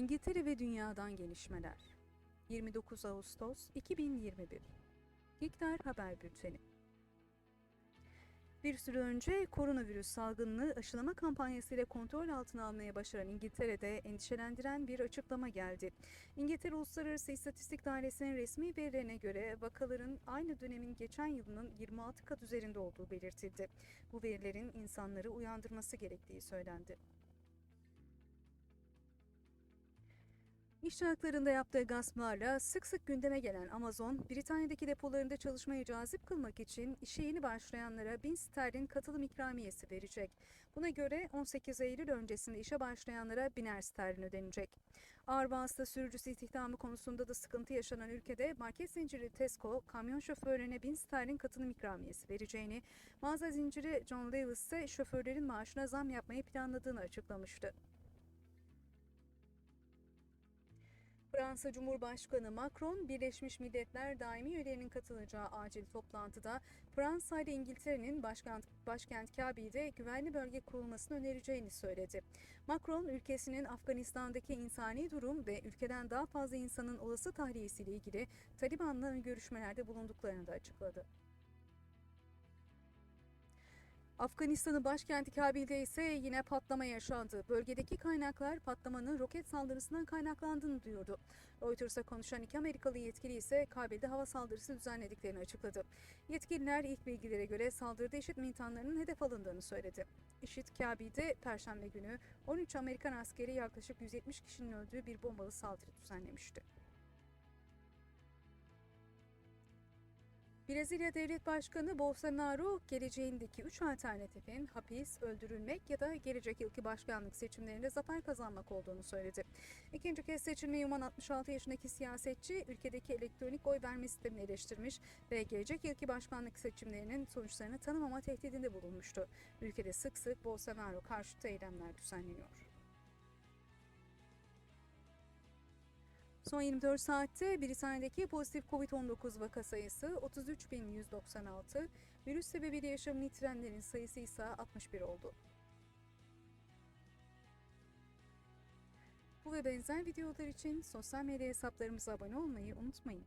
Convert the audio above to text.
İngiltere ve dünyadan gelişmeler. 29 Ağustos 2021. İlkler Haber Bülteni. Bir süre önce koronavirüs salgınını aşılama kampanyasıyla kontrol altına almaya başaran İngiltere'de endişelendiren bir açıklama geldi. İngiltere Uluslararası İstatistik Dairesi'nin resmi verilerine göre vakaların aynı dönemin geçen yılının 26 kat üzerinde olduğu belirtildi. Bu verilerin insanları uyandırması gerektiği söylendi. İş haklarında yaptığı gasplarla sık sık gündeme gelen Amazon, Britanya'daki depolarında çalışmayı cazip kılmak için işe yeni başlayanlara 1000 sterlin katılım ikramiyesi verecek. Buna göre 18 Eylül öncesinde işe başlayanlara biner sterlin ödenecek. Ağır vasıta sürücüsü istihdamı konusunda da sıkıntı yaşanan ülkede market zinciri Tesco, kamyon şoförlerine 1000 sterlin katılım ikramiyesi vereceğini, mağaza zinciri John Lewis ise şoförlerin maaşına zam yapmayı planladığını açıklamıştı. Fransa Cumhurbaşkanı Macron, Birleşmiş Milletler daimi üyelerinin katılacağı acil toplantıda Fransa ile İngiltere'nin başkent, başkent Kabil'de güvenli bölge kurulmasını önereceğini söyledi. Macron, ülkesinin Afganistan'daki insani durum ve ülkeden daha fazla insanın olası tahliyesiyle ilgili Taliban'la görüşmelerde bulunduklarını da açıkladı. Afganistan'ın başkenti Kabil'de ise yine patlama yaşandı. Bölgedeki kaynaklar patlamanın roket saldırısından kaynaklandığını duyurdu. Reuters'a konuşan iki Amerikalı yetkili ise Kabil'de hava saldırısı düzenlediklerini açıkladı. Yetkililer ilk bilgilere göre saldırıda IŞİD militanlarının hedef alındığını söyledi. IŞİD, Kabil'de Perşembe günü 13 Amerikan askeri yaklaşık 170 kişinin öldüğü bir bombalı saldırı düzenlemişti. Brezilya Devlet Başkanı Bolsonaro, geleceğindeki üç alternatifin hapis, öldürülmek ya da gelecek yılki başkanlık seçimlerinde zafer kazanmak olduğunu söyledi. İkinci kez seçilmeyi uman 66 yaşındaki siyasetçi, ülkedeki elektronik oy verme sistemini eleştirmiş ve gelecek yılki başkanlık seçimlerinin sonuçlarını tanımama tehdidinde bulunmuştu. Ülkede sık sık Bolsonaro karşıtı eylemler düzenleniyor. Son 24 saatte Britanya'daki pozitif Covid-19 vaka sayısı 33.196, virüs sebebiyle yaşamını yitirenlerin sayısı ise 61 oldu. Bu ve benzer videolar için sosyal medya hesaplarımıza abone olmayı unutmayın.